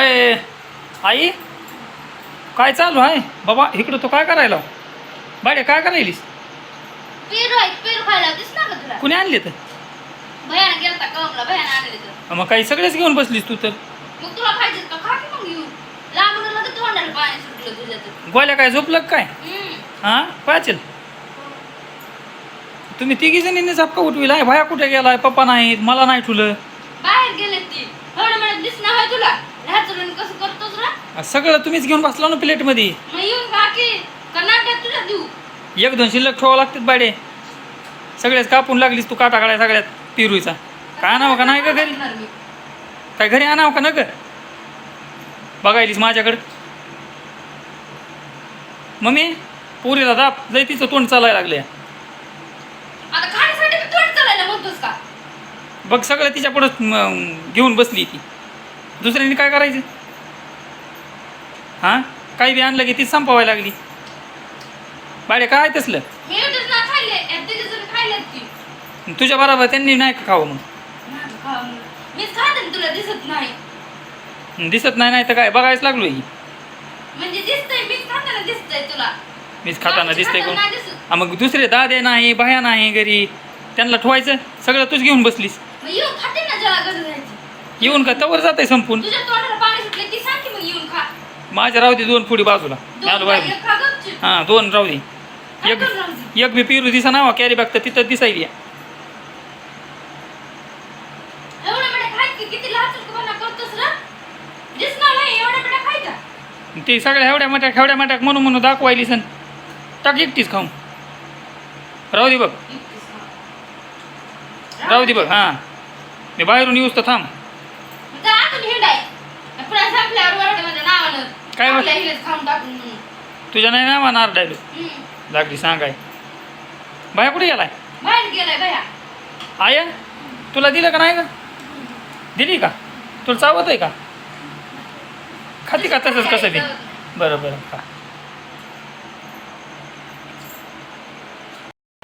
अय आई काय चालू आहे? बाबा इकडं तो काय करायला? बाडे काय करायलीस? कुणी आणले तर? मग काही सगळेच घेऊन बसलीस तू तर. गोल्या काय झोपलं काय. हां? पाचल तुम्ही तिघी जणींनी झपका उठविला आहे. भाया कुठे गेलाय? पप्पा नाहीत मला नाही ठुलं. बाहेर गेले ती. तुला ह्याचं कसं करतोस ना सगळं तुम्हीच घेऊन बसला ना प्लेटमध्ये? मग येऊन खा की कर्नाटक तुला देऊ. एक दोन शिल्लक ठेवावं लागतात बाडे. सगळेच कापून लागलीस तू काटा काढाय सगळ्यात पिरूचा. काय आणावं का नाही का घरी? मी. काय घरी आणावं का नका बघायलीस माझ्याकडं. मम्मी पुरीला दाप लय तिचं तोंड चालायला लागले आता खाण्यासाठी मी तोंड चालायला म्हणतोस का? बघ सगळं तिच्या पुढं घेऊन बसली ती. दुसऱ्यांनी काय करायचं? हां? काही बी आणलं की ती संपवायला लागली. बाडे काय तसलं? तुझ्या बरोबर त्यांनी नाही का खावं मग? दिसत नाही. नाही तर काय? बघायच लागलो ही. म्हणजे मीच खाताना दिसतंय कोण? मग दुसरे दादे नाही बाह्या नाही घरी. त्यांना ठेवायचं? सगळं तूच घेऊन बसलीस. येऊन का? तवर जाते संपून. माझ्या राहू दे दोन पुढे बाजूला. आलो खा, बाहेर. हां दोन राहू दे. एक? एक बी पिरू दिसा नावा कॅरी बघता तिथं दिसायली ती सगळ्या एवढ्या मोठ्या खेवड्या मोठ्या म्हणून म्हणून दाखवायली सन. टाक एकटीच खाऊन. राहू दे बघ. राहू दे बघ हां. मी बाहेरून येऊस तर थांब. काय खाऊन टाकून तुझ्या नाही ना मारणार डायलो हम्म. लागली सांगाय. बाया कुठे गेलाय? बाहेर गेलाय बया. आया तुला दिलं का नाही का दिली का? तुला चावत आहे का? खाती का तसंच कसं बी? बरं बरं खा.